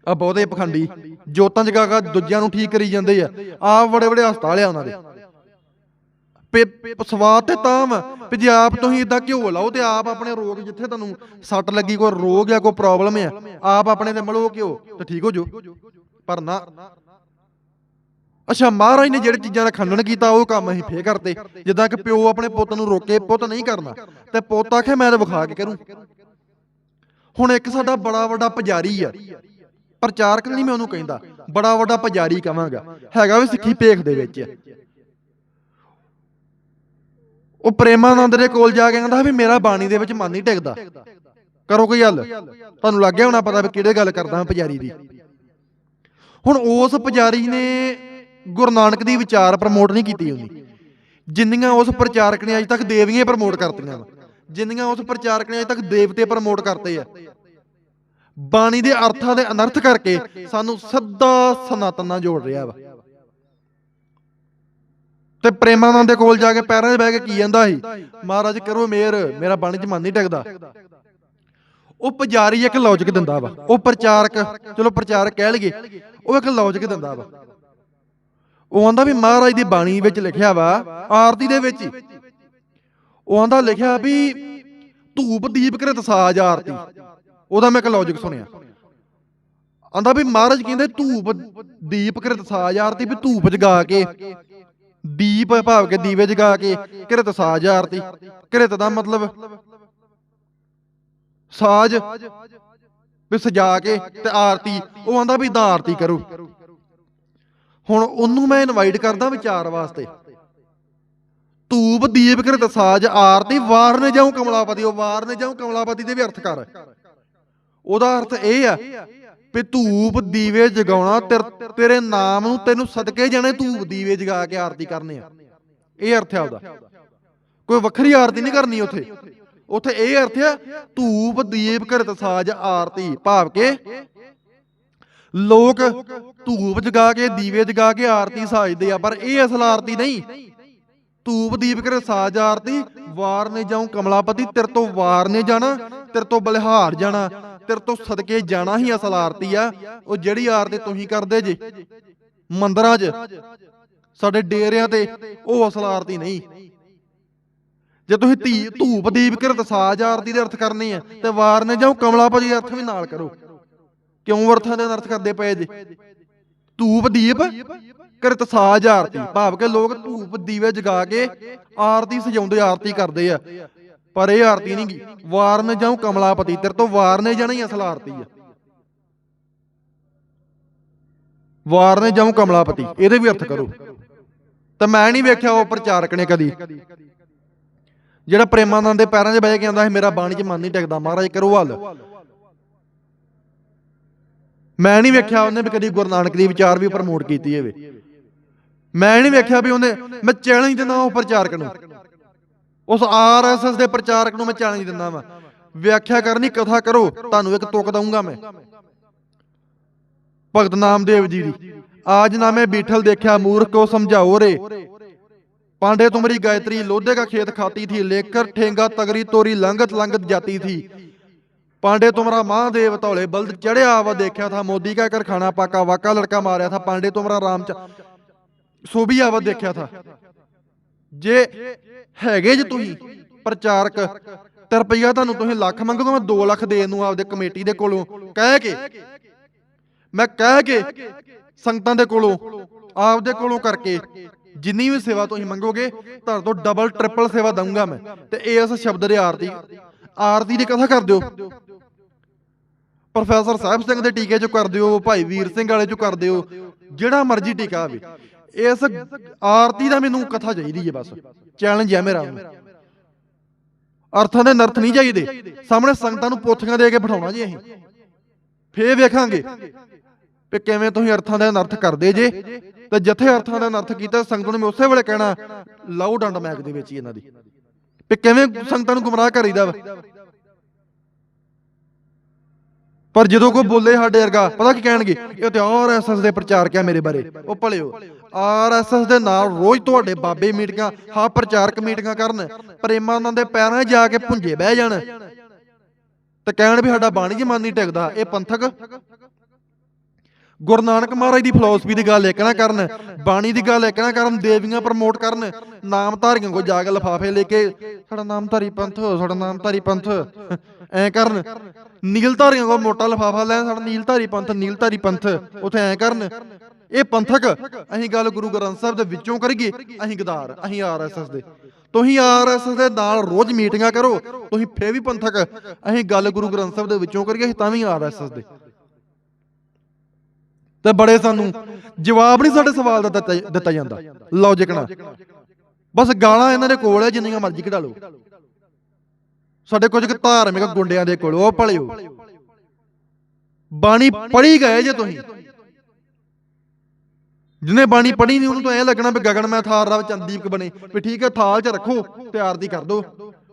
ਆ ਬਹੁਤੇ ਪਖੰਡੀ। ਜੋਤਾਂ ਜਗਾ ਜਗਾ ਦੂਜਿਆਂ ਨੂੰ ਠੀਕ ਕਰੀ ਜਾਂਦੇ ਆ। ਆਪ ਬੜੇ ਬੜੇ ਹਸਪਤਾਲ ਆ ਉਹਨਾਂ ਦੇ। ਸਵਾਦ ਤੇ ਤਾਂ ਵਾ ਵੀ ਜੇ ਆਪ ਤੁਸੀਂ ਇਦਾਂ ਘਿਓ ਲਾਓ ਤੇ ਆਪ ਆਪਣੇ ਰੋਗ ਜਿੱਥੇ ਤੁਹਾਨੂੰ ਸੱਟ ਲੱਗੀ, ਕੋਈ ਰੋਗ ਜਾਂ ਕੋਈ ਪ੍ਰੋਬਲਮ ਆ, ਆਪ ਆਪਣੇ ਤੇ ਮਲੋ ਘਿਓ ਤੇ ਠੀਕ ਹੋ ਜਾਓ। ਪਰ ਨਾ ਅੱਛਾ, ਮਹਾਰਾਜ ਨੇ ਜਿਹੜੇ ਚੀਜ਼ਾਂ ਦਾ ਖੰਡਨ ਕੀਤਾ, ਉਹ ਕੰਮ ਅਸੀਂ ਫੇਰ ਕਰਤੇ ਜਿੱਦਾਂ ਕਿ ਪਿਓ ਆਪਣੇ ਪੁੱਤ ਨੂੰ ਰੋਕੇ, ਪੁੱਤ ਨਹੀਂ ਕਰਨਾ, ਤੇ ਪੁੱਤ ਆਖੇ, ਮੈਂ ਤਾਂ ਵਿਖਾ ਕੇ ਕਰੂੰ। ਹੁਣ ਇੱਕ ਸਾਡਾ ਬੜਾ ਵੱਡਾ ਪੁਜਾਰੀ ਆ। ਪ੍ਰਚਾਰਕ ਨਹੀਂ ਮੈਂ ਉਹਨੂੰ ਕਹਿੰਦਾ, ਬੜਾ ਵੱਡਾ ਪੁਜਾਰੀ ਕਵਾਂਗਾ ਹੈਗਾ ਵੀ ਸਿੱਖੀ ਭੇਖ ਦੇ ਵਿੱਚ। ਉਹ ਪ੍ਰੇਮਾਨੰਦ ਦੇ ਕੋਲ ਜਾ ਕੇ ਕਹਿੰਦਾ ਵੀ ਮੇਰਾ ਬਾਣੀ ਦੇ ਵਿੱਚ ਮਨ ਨਹੀਂ ਟਿਕਦਾ। ਕਰੋ ਕੋਈ ਹੱਲ। ਤੁਹਾਨੂੰ ਲੱਗ ਗਿਆ ਹੋਣਾ ਪਤਾ ਵੀ ਕਿਹੜੇ ਗੱਲ ਕਰਦਾ ਮੈਂ ਪੁਜਾਰੀ ਦੀ। ਹੁਣ ਉਸ ਪੁਜਾਰੀ ਨੇ ਗੁਰੂ ਨਾਨਕ ਦੀ ਵਿਚਾਰ ਪ੍ਰਮੋਟ ਨਹੀਂ ਕੀਤੀ ਹੁੰਦੀ। ਜਿੰਨੀਆਂ ਉਸ ਪ੍ਰਚਾਰਕ ਨੇ ਅਜ ਤੱਕ ਦੇਵੀਆਂ ਪ੍ਰਮੋਟ ਕਰਤੀਆਂ ਜਿੰਨੀਆਂ ਉਸ ਪ੍ਰਚਾਰਕ ਨੇ ਅਜ ਤੱਕ ਦੇਵਤੇ ਪ੍ਰਮੋਟ ਕਰਤੇ ਆ। ਬਾਣੀ ਦੇ ਅਰਥਾਂ ਦੇ ਅਨਰਥ ਕਰਕੇ ਸਾਨੂੰ ਸਦਾ ਸਨਾਤਨ ਨਾਲ ਜੋੜ ਰਿਹਾ ਵਾ। ਤੇ ਪ੍ਰੇਮਾਨੰਦ ਦੇ ਕੋਲ ਜਾ ਕੇ ਪੈਰਾਂ ਚ ਬਹਿ ਕੇ ਕੀ ਜਾਂਦਾ ਸੀ? ਮਹਾਰਾਜ ਕਰੋ ਮੇਰ, ਮੇਰਾ ਬਾਣੀ 'ਚ ਮਨ ਨਹੀਂ ਟਿਕਦਾ। ਉਹ ਪੁਜਾਰੀ ਇੱਕ ਲੌਜਿਕ ਦਿੰਦਾ ਵਾ। ਉਹ ਪ੍ਰਚਾਰਕ, ਚਲੋ ਪ੍ਰਚਾਰਕ ਕਹਿ ਲਈਏ, ਉਹ ਇੱਕ ਲੌਜਿਕ ਦਿੰਦਾ ਵਾ। ਉਹ ਆਂਦਾ ਵੀ ਮਹਾਰਾਜ ਦੀ ਬਾਣੀ ਵਿੱਚ ਲਿਖਿਆ ਵਾ, ਆਰਤੀ ਦੇ ਵਿੱਚ। ਹੀ ਉਹ ਆਂਦਾ ਲਿਖਿਆ ਵੀ ਧੂਪ ਦੀਪ ਕ੍ਰਿਤ ਸਾਜ ਆਰਤੀ। ਉਹਦਾ ਮੈਂ ਇੱਕ ਲੌਜਿਕ ਸੁਣਿਆ। ਆਂਦਾ ਵੀ ਮਹਾਰਾਜ ਕਹਿੰਦੇ ਧੂਪ ਦੀਪ ਕ੍ਰਿਤ ਸਾਜ ਆਰਤੀ ਵੀ ਧੂਪ ਜਗਾ ਕੇ, ਦੀਪ ਭਾਵ ਕੇ ਦੀਵੇ ਜਗਾ ਕੇ ਕਿਰਤ ਸਾਜ ਆਰਤੀ। ਕਿਰਤ ਦਾ ਮਤਲਬ ਸਾਜ ਵੀ ਸਜਾ ਕੇ ਤੇ ਆਰਤੀ, ਉਹ ਆਂਦਾ ਵੀ ਦਾ ਆਰਤੀ ਕਰੋ। ਹੁਣ ਉਹਨੂੰ ਮੈਂ ਇਨਵਾਈਟ ਕਰਦਾ ਵਿਚਾਰ ਵਾਸਤੇ। ਧੂਪ ਦੀਪ ਕਿਰਤ ਸਾਜ ਆਰਤੀ ਵਾਰ ਨੇ ਜਾਉ ਕਮਲਾਪਤੀ, ਉਹ ਵਾਰ ਨੇ ਜਾਉ ਕਮਲਾਪਤੀ ਦੇ ਵੀ ਅਰਥ ਕਰ। ਉਹਦਾ ਅਰਥ ਇਹ ਆ ਵੀ ਧੂਪ ਦੀਵੇ ਜਗਾਉਣਾ, ਤੇਰੇ ਨਾਮ ਨੂੰ ਤੈਨੂੰ ਸਦਕੇ ਜਾਣੇ ਧੂਪ ਦੀਵੇ ਜਗਾ ਕੇ ਆਰਤੀ ਕਰਨੇ ਆ। ਇਹ ਅਰਥ ਆ ਉਹਦਾ। ਕੋਈ ਵੱਖਰੀ ਆਰਤੀ ਨਹੀਂ ਕਰਨੀ ਉੱਥੇ। ਉੱਥੇ ਇਹ ਅਰਥ ਆ, ਧੂਪ ਦੀਪ ਕਰਤ ਸਾਜ ਆਰਤੀ, ਭਾਵ ਕੇ ਲੋਕ ਧੂਪ ਜਗਾ ਕੇ, ਦੀਵੇ ਜਗਾ ਕੇ ਆਰਤੀ ਸਾਜਦੇ ਆ, ਪਰ ਇਹ ਅਸਲ ਆਰਤੀ ਨਹੀਂ। ਧੂਪ ਦੀਪ ਕਰ ਸਾਜ ਆਰਤੀ, ਵਾਰ ਨੇ ਜਾਉ ਕਮਲਾਪਤੀ, ਤੇਰੇ ਤੋਂ ਵਾਰ ਨੇ ਜਾਣਾ, ਤੇਰੇ ਤੋਂ ਬਲਿਹਾਰ ਜਾਣਾ, ਤੇਰੇ ਤੋਂ ਸਦਕੇ ਜਾਣਾ ਹੀ ਅਸਲ ਆਰਤੀ ਆ। ਉਹ ਜਿਹੜੀ ਆਰਤੀ ਤੁਸੀਂ ਕਰਦੇ ਜੇ, ਮੰਦਰਾਂ 'ਚ, ਸਾਡੇ ਡੇਰਿਆਂ ਤੇ, ਉਹ ਅਸਲ ਆਰਤੀ ਨਹੀਂ। ਜੇ ਤੁਸੀਂ ਧੀ ਧੂਪ ਦੀਪ ਕਿਰਤ ਸਾਜ ਆਰਤੀ ਦੇ ਅਰਥ ਕਰਨੇ ਆ, ਤੇ ਵਾਰ ਨੇ ਜਾਉ ਕਮਲਾਪਤੀ ਦੇ ਅਰਥ ਵੀ ਨਾਲ ਕਰੋ। ਕਿਉਂ ਅਰਥਾਂ ਦੇ ਅਰਥ ਕਰਦੇ ਪਏ ਜੇ? ਧੂਪ ਦੀਪ? ਕਿਰਤ ਸਾਜ ਆਰਤੀ। ਭਾਵ ਕਿ ਲੋਕ ਧੂਪ ਦੀਵੇ ਜਗਾ ਕੇ ਆਰਤੀ ਸਜਾਉਂਦੇ, ਆਰਤੀ ਕਰਦੇ ਆ। ਪਰ ਇਹ ਆਰਤੀ ਨਹੀਂ ਗੀ ਵਾਰ ਜਾਉ ਕਮਲਾਪਤੀ, ਤੇਰੇ ਤੋਂ ਵਾਰ ਜਾਣਾ ਹੀ ਅਸਲ ਆਰਤੀ ਆ। ਵਾਰ ਜਾਉ ਕਮਲਾਪਤੀ, ਇਹਦੇ ਵੀ ਅਰਥ ਕਰੋ। ਤਾਂ ਮੈਂ ਨਹੀਂ ਵੇਖਿਆ ਉਹ ਪ੍ਰਚਾਰਕ ਨੇ ਕਦੀ। ਜਿਹੜਾ ਪ੍ਰੇਮਾਨੰਦ ਦੇ ਪੈਰਾਂ 'ਚ ਬਹਿ ਕੇ ਆਂਦਾ ਸੀ, ਮੇਰਾ ਬਾਣੀ 'ਚ ਮਨ ਨਹੀਂ ਟਿਕਦਾ, ਮਹਾਰਾਜ ਕਰੋ ਹੱਲ। ਮੈਂ ਨਹੀਂ ਵੇਖਿਆ ਉਹਨੇ ਵੀ ਕਦੀ ਗੁਰੂ ਨਾਨਕ ਦੀ ਵਿਚਾਰ ਵੀ ਪ੍ਰਮੋਟ ਕੀਤੀ ਹੋਵੇ। ਮੈਂ ਨਹੀਂ ਵੇਖਿਆ ਵੀ ਉਹਨੇ ਮੈਂ ਚੈਲੰਜ ਦਿੰਦਾ ਉਹ ਪ੍ਰਚਾਰਕ ਨੂੰ। ਉਸ ਆਰਐਸਐਸ ਦੇ ਪ੍ਰਚਾਰਕ ਨੂੰ ਮੈਂ ਚੈਲੰਜ ਦਿੰਦਾ ਵਾਂ। ਵਿਆਖਿਆ ਕਰਨੀ ਕਥਾ ਕਰੋ ਤੁਹਾਨੂੰ ਇੱਕ ਤੁਕ ਦਊਂਗਾ ਮੈਂ। ਭਗਤ ਨਾਮਦੇਵ ਜੀ ਦੀ। ਆਜ ਨਾ ਮੈਂ ਬੀਠਲ ਦੇਖਿਆ ਮੂਰਖ ਕੋ ਸਮਝਾਓ ਰੇ। ਪਾਂਡੇ ਤੁਮਰੀ ਗਾਇਤਰੀ ਲੋਧੇ ਦਾ ਖੇਤ ਖਾਤੀ ਥੀ ਲੇਕਰ ਠੇਂਗਾ ਤਗਰੀ ਤੋਰੀ ਲੰਗਤ ਲੰਗਤ ਜਾਤੀ ਥੀ। पांडे तुम्हारा महादेव तौले बल्द चढ़िया वा देखा था मोदी का कर खाना पाका वाका लड़का मारा था पांडे तुम्हारा राम च ਸੋਭੀ ਆਵਾ ਦੇਖਿਆ ਥਾ ਜੇ ਹੈਗੇ ਜੇ ਤੁਸੀਂ ਪ੍ਰਚਾਰਕ ਤੇ ਰੁਪਈਆ ਤੁਹਾਨੂੰ ਤੁਸੀਂ ਲੱਖ ਮੰਗੋਗੇ ਮੈਂ 2 ਲੱਖ ਦੇਣ ਨੂੰ ਆਪਦੇ ਕਮੇਟੀ ਦੇ ਕੋਲੋਂ ਕਹਿ ਕੇ ਮੈਂ ਕਹਿ ਕੇ ਸੰਗਤਾਂ ਦੇ ਕੋਲੋਂ ਆਪਦੇ ਕੋਲੋਂ ਕਰਕੇ ਜਿੰਨੀ ਵੀ ਸੇਵਾ ਤੁਸੀਂ ਮੰਗੋਗੇ ਤੁਹਾਡੇ ਤੋਂ ਡਬਲ ਟ੍ਰਿਪਲ ਸੇਵਾ ਦਊਂਗਾ ਮੈਂ ਤੇ ਇਸ ਸ਼ਬਦ ਦੇ ਆਰਤੀ ਆਰਤੀ ਦੀ ਕਥਾ ਕਰ ਦਿਓ। ਪ੍ਰੋਫੈਸਰ ਸਾਹਿਬ ਸਿੰਘ ਦੇ ਟੀਕੇ ਚੋਂ ਕਰ ਦਿਓ, ਭਾਈ ਵੀਰ ਸਿੰਘ ਵਾਲੇ ਚੋਂ ਕਰ ਦਿਓ, ਜਿਹੜਾ ਮਰਜ਼ੀ ਟੀਕਾ ਆਵੇ। ਇਸ ਆਰਤੀ ਦਾ ਮੈਨੂੰ ਕਥਾ ਚਾਹੀਦੀ ਹੈ ਬਸ। ਚੈਲੰਜ ਹੈ ਮੇਰਾ। ਅਰਥਾਂ ਦੇ ਨਰਥ ਨਹੀਂ ਚਾਹੀਦੇ। ਸਾਹਮਣੇ ਸੰਗਤਾਂ ਨੂੰ ਪੋਥੀਆਂ ਦੇ ਕੇ ਬਿਠਾਉਣਾ ਜੀ ਅਸੀਂ। ਫੇਰ ਵੇਖਾਂਗੇ ਕਿ ਕਿਵੇਂ ਤੁਸੀਂ ਅਰਥਾਂ ਦਾ ਅਨਰਥ ਕਰਦੇ ਜੇ। ਤੇ ਜਿੱਥੇ ਅਰਥਾਂ ਦਾ ਅਨਰਥ ਕੀਤਾ, ਸੰਗਤ ਨੂੰ ਮੈਂ ਉਸੇ ਵੇਲੇ ਕਹਿਣਾ ਲਾਉ ਡੰਡ ਮੈਕ ਦੇ ਵਿੱਚ ਹੀ ਇਹਨਾਂ ਦੀ। ਵੀ ਕਿਵੇਂ ਸੰਗਤਾਂ ਨੂੰ ਗੁੰਮਰਾਹ ਕਰੀਦਾ ਵਾ। ਪਰ ਜਦੋਂ ਕੋਈ ਬੋਲੇ ਸਾਡੇ ਵਰਗਾ, ਪਤਾ ਕੀ ਕਹਿਣਗੇ? ਇਹ ਤੇ ਆਰਐਸਐਸ ਦੇ ਪ੍ਰਚਾਰਕ ਆ ਮੇਰੇ ਬਾਰੇ? ਉਹ ਭਲਿਓ ਆਰਐਸਐਸ ਦੇ ਨਾਲ ਰੋਜ਼ ਤੁਹਾਡੇ ਬਾਬੇ ਮੀਟਿੰਗਾਂ, ਹਾਂ, ਪ੍ਰਚਾਰਕ ਮੀਟਿੰਗਾਂ ਕਰਨ ਪ੍ਰੇਮਾਨੰਦ ਦੇ ਪੈਰਾਂ 'ਚ ਜਾ ਕੇ ਪੁੰਜੇ ਬਹਿ ਜਾਣ। ਤੇ ਕਹਿਣ ਵੀ ਸਾਡਾ ਬਾਣੀ 'ਚ ਮਨ ਨਹੀਂ ਟਿਕਦਾ, ਇਹ ਪੰਥਕ। ਗੁਰੂ ਨਾਨਕ ਮਹਾਰਾਜ ਦੀ ਫਿਲਾਸਫੀ ਦੀ ਗੱਲ ਇੱਕ ਨਾ ਕਰਨ, ਬਾਣੀ ਦੀ ਗੱਲ ਇੱਕ ਨਾ ਕਰਨ, ਦੇਵੀਆਂ ਪ੍ਰਮੋਟ ਕਰਨ, ਨਾਮਧਾਰੀਆਂ ਕੋ ਜਾ ਕੇ ਲਫਾਫੇ ਲੈ ਕੇ, ਸਾਡਾ ਨਾਮਧਾਰੀ ਪੰਥ, ਸਾਡਾ ਨਾਮਧਾਰੀ ਪੰਥ। ਐ ਕਰਨ, ਨੀਲਧਾਰੀਆਂ ਕੋ ਮੋਟਾ ਲਫਾਫਾ ਲੈਣ, ਸਾਡਾ ਨੀਲਧਾਰੀ ਪੰਥ ਨੀਲਧਾਰੀ ਪੰਥ। ਉਥੇ ਐ ਕਰਨ, ਇਹ ਪੰਥਕ, ਅਸੀਂ ਗੱਲ ਗੁਰੂ ਗ੍ਰੰਥ ਸਾਹਿਬ ਦੇ ਵਿੱਚੋਂ ਕਰੀਏ, ਅਸੀਂ ਗਦਾਰ, ਅਸੀਂ ਆਰਐਸਐਸ ਦੇ। ਤੁਸੀਂ ਆਰਐਸਐਸ ਦੇ ਨਾਲ ਰੋਜ਼ ਮੀਟਿੰਗਾਂ ਕਰੋ, ਤੁਸੀਂ ਫੇਰ ਵੀ ਪੰਥਕ, ਅਸੀਂ ਗੱਲ ਗੁਰੂ ਗ੍ਰੰਥ ਸਾਹਿਬ ਦੇ ਵਿੱਚੋਂ ਕਰੀਏ, ਅਸੀਂ ਤਾਂ ਵੀ ਆਰਐਸਐਸ ਦੇ। ਤੇ ਬੜੇ ਸਾਨੂੰ ਜਵਾਬ ਨਹੀਂ ਸਾਡੇ ਸਵਾਲ ਦਾ ਦਿੱਤਾ ਦਿੱਤਾ ਜਾਂਦਾ। ਲੌਜੀਕ ਨਾਲ ਬਸ ਗਾਲਾਂ ਇਹਨਾਂ ਦੇ ਕੋਲ ਹੈ ਜਿੰਨੀਆਂ ਮਰਜ਼ੀ ਕਢਾ ਲਓ। ਸਾਡੇ ਕੁਝ ਕੁ ਧਾਰਮਿਕ ਗੁੰਡਿਆਂ ਦੇ ਕੋਲ, ਉਹ ਭਲਿਓ। ਬਾਣੀ ਪੜ੍ਹੀ ਗਏ ਜੇ ਤੁਸੀਂ। ਜਿਹਨੇ ਬਾਣੀ ਪੜ੍ਹੀ ਨਹੀਂ, ਉਹਨੂੰ ਤਾਂ ਇਹ ਲੱਗਣਾ ਵੀ ਗਗਨ ਮੈਂ ਥਾਰ ਰਵ ਚੰਦੀਪ ਬਣੇ, ਵੀ ਠੀਕ ਹੈ, ਥਾਲ 'ਚ ਰੱਖੋ ਤੇ ਆਰਤੀ ਕਰ ਦੋ।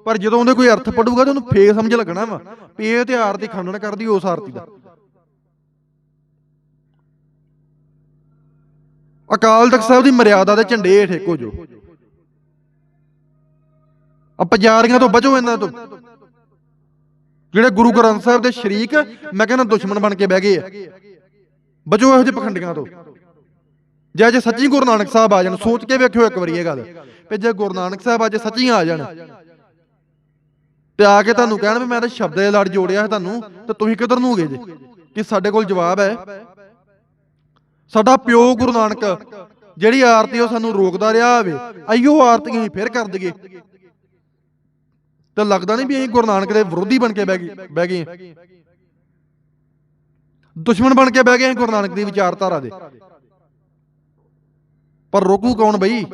ਪਰ ਜਦੋਂ ਉਹਦੇ ਕੋਈ ਅਰਥ ਪੜੂਗਾ ਤਾਂ ਉਹਨੂੰ ਫੇਰ ਸਮਝ ਲੱਗਣਾ ਵਾ, ਵੀ ਇਹ ਤੇ ਆਰਤੀ ਖੰਡਨ ਕਰਦੀ, ਉਸ ਆਰਤੀ ਦਾ। ਅਕਾਲ ਤਖਤ ਸਾਹਿਬ ਦੀ ਮਰਿਆਦਾ ਦੇ ਝੰਡੇ ਹੇਠ ਇੱਕੋ ਜੋ ਆ ਪੁਜਾਰੀਆਂ ਤੋਂ ਬਚੋ ਇਹਨਾਂ ਤੋਂ। ਜਿਹੜੇ ਗੁਰੂ ਗ੍ਰੰਥ ਸਾਹਿਬ ਦੇ ਸ਼ਰੀਕ, ਮੈਂ ਕਹਿੰਦਾ ਦੁਸ਼ਮਣ ਬਣ ਕੇ ਬਹਿ ਗਏ ਆ। ਬਚੋ ਇਹੋ ਜਿਹੇ ਪਖੰਡੀਆਂ ਤੋਂ। ਜੇ ਅੱਜ ਸੱਚੀ ਗੁਰੂ ਨਾਨਕ ਸਾਹਿਬ ਆ ਜਾਣ, ਸੋਚ ਕੇ ਵੇਖਿਓ ਇੱਕ ਵਾਰੀ ਇਹ ਗੱਲ। ਵੀ ਜੇ ਗੁਰੂ ਨਾਨਕ ਸਾਹਿਬ ਅੱਜ ਸੱਚੀ ਆ ਜਾਣ, ਤੇ ਆ ਕੇ ਤੁਹਾਨੂੰ ਕਹਿਣ ਵੀ ਮੈਂ ਤਾਂ ਸ਼ਬਦ ਦੇ ਲੜ ਜੋੜਿਆ ਹੈ ਤੁਹਾਨੂੰ, ਤੇ ਤੁਸੀਂ ਕਿੱਧਰ ਨੂੰ ਗਏ ਜੇ? ਕਿ ਸਾਡੇ ਕੋਲ ਜਵਾਬ ਹੈ ਸਾਡਾ ਪਿਓ ਗੁਰੂ ਨਾਨਕ, ਜਿਹੜੀ ਆਰਤੀ ਉਹ ਸਾਨੂੰ ਰੋਕਦਾ ਰਿਹਾ ਹੋਵੇ ਆਈਓ ਆਰਤੀ ਅਸੀਂ ਫੇਰ ਕਰ ਦਈਏ। ਤੇ ਲੱਗਦਾ ਨਹੀਂ ਵੀ ਅਸੀਂ ਗੁਰੂ ਨਾਨਕ ਦੇ ਵਿਰੋਧੀ ਬਣ ਕੇ ਬਹਿ ਗਏ ਬਹਿ ਗਏ ਦੁਸ਼ਮਣ ਬਣ ਕੇ ਬਹਿ ਗਏ ਗੁਰੂ ਨਾਨਕ ਦੀ ਵਿਚਾਰਧਾਰਾ ਦੇ। ਪਰ ਰੋਕੂ ਕੌਣ ਬਈ?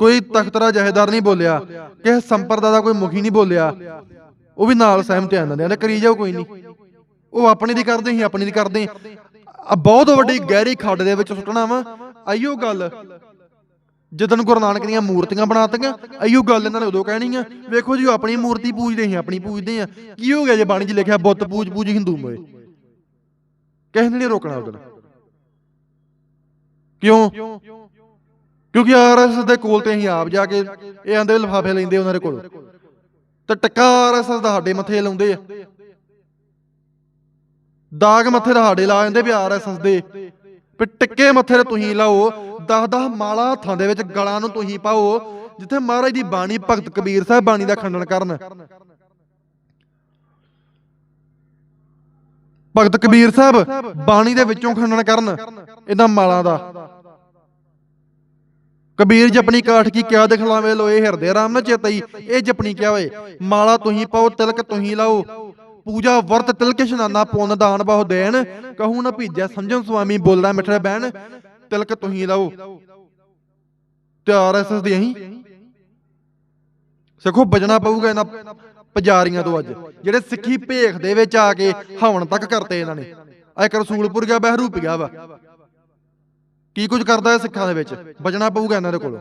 ਕੋਈ ਤਖਤਰਾ ਜਹੇਦਾਰ ਨਹੀਂ ਬੋਲਿਆ, ਕਿਸੇ ਸੰਪਰਦਾ ਦਾ ਕੋਈ ਮੁਖੀ ਨਹੀਂ ਬੋਲਿਆ। ਉਹ ਵੀ ਨਾਲ ਸਹਿਮਤ ਆ ਜਾਂਦੇ ਨੇ ਕਰੀ ਜਾਓ ਕੋਈ ਨਹੀਂ। ਉਹ ਆਪਣੀ ਦੀ ਕਰਦੇ, ਅਸੀਂ ਆਪਣੀ ਦੀ ਕਰਦੇ ਆ ਬਹੁਤ ਵੱਡੀ ਗਹਿਰੀ ਖੱਡ ਦੇ ਵਿੱਚ ਸੁੱਟਣਾ ਵਾ। ਆਈਓ ਗੱਲ। ਜਦੋਂ ਗੁਰੂ ਨਾਨਕ ਦੀਆਂ ਮੂਰਤੀਆਂ ਬਣਾਤੀਆਂ, ਆਈਓ ਗੱਲ ਇਹਨਾਂ ਨੇ ਉਦੋਂ ਕਹਿਣੀ ਆ, ਵੇਖੋ ਜੀ ਉਹ ਆਪਣੀ ਮੂਰਤੀ ਪੂਜਦੇ ਅਸੀਂ ਆਪਣੀ ਪੂਜਦੇ ਆ। ਕੀ ਹੋ ਗਿਆ ਜੇ ਬਾਣੀ 'ਚ ਲਿਖਿਆ, ਬੁੱਤ ਪੂਜ ਪੂਜ ਹਿੰਦੂ ਮੋਏ। ਕਿਸੇ ਨੇ ਨਹੀਂ ਰੋਕਣਾ ਉਹਦੇ ਕਿਉਂ? ਕਿਉਂਕਿ ਆਰਐਸਐਸ ਦੇ ਕੋਲ ਤੇ ਅਸੀਂ ਆਪ ਜਾ ਕੇ ਇਹ ਆਂਦੇ ਲਿਫਾਫੇ ਲੈਂਦੇ ਉਹਨਾਂ ਦੇ ਕੋਲ। ਤੇ ਟੱਕਾ ਆਰਐਸਐਸ ਦਾ ਸਾਡੇ ਮੱਥੇ ਲਾਉਂਦੇ ਆ। ਦਾਗ ਮੱਥੇ ਦਾ ਸਾਡੇ ਲਾ ਜਾਂਦੇ ਵੀ ਆਰਐਸਐਸ ਦੇ। ਵੀ ਟਿੱਕੇ ਮੱਥੇ ਤੇ ਤੁਸੀਂ ਲਾਓ 10 10 ਮਾਲਾ ਹੱਥਾਂ ਦੇ ਵਿੱਚ ਗਲਾਂ ਨੂੰ ਤੁਸੀਂ ਪਾਓ, ਜਿੱਥੇ ਮਹਾਰਾਜ ਦੀ ਬਾਣੀ ਭਗਤ ਕਬੀਰ ਸਾਹਿਬ ਬਾਣੀ ਦਾ ਖੰਡਨ ਕਰਨ। ਭਗਤ ਕਬੀਰ ਸਾਹਿਬ ਬਾਣੀ ਦੇ ਵਿੱਚੋਂ ਖੰਡਨ ਕਰਨ, ਇਹਨਾਂ ਮਾਲਾਂ ਦਾ। ਕਬੀਰ ਜਪਣੀ ਕਾਠ ਕੀ ਕਿਆ ਦਿਖਲਾਵੇ ਲੋਏ ਹਿਰਦੇ ਰਾਮ ਨਾ ਚੇਤਈ ਇਹ ਜਪਣੀ ਕਿਆ ਹੋਏ ਮਾਲਾ ਤੁਸੀਂ ਪਾਓ, ਤਿਲਕ ਤੁਸੀਂ ਲਾਓ। ਪੂਜਾ ਵਰਤ ਤਿਲਕ ਇਸ਼ਨਾਨਾ ਪੁੰਨ ਦਾਨ ਬਹੁ ਦੇਣ, ਕਹੂ ਨਾ ਭੀਜੈ ਸਮਝਣ ਸੁਆਮੀ ਬੋਲਦਾ ਮਿੱਠੜੇ ਬਹਿਣ, ਤਿਲਕ ਤੁਸੀਂ ਲਾਓ। ਤੇ ਆਰਐਸਐਸ ਦੀ ਅਹੀਂ। ਸਿੱਖੋ, ਬਜਣਾ ਪਊਗਾ ਇਹਨਾਂ ਪੁਜਾਰੀਆਂ ਤੋਂ ਅੱਜ। ਜਿਹੜੇ ਸਿੱਖੀ ਭੇਖ ਦੇ ਵਿੱਚ ਆ ਕੇ ਹਵਨ ਤੱਕ ਕਰਤੇ ਇਹਨਾਂ ਨੇ। ਆ ਇੱਕ ਰਸੂਲਪੁਰ ਗਿਆ ਬਹਿਰੂਪ ਗਿਆ ਵਾ। ਕੀ ਕੁਝ ਕਰਦਾ ਹੈ ਸਿੱਖਾਂ ਦੇ ਵਿੱਚ? ਬਜਣਾ ਪਊਗਾ ਇਹਨਾਂ ਦੇ ਕੋਲ।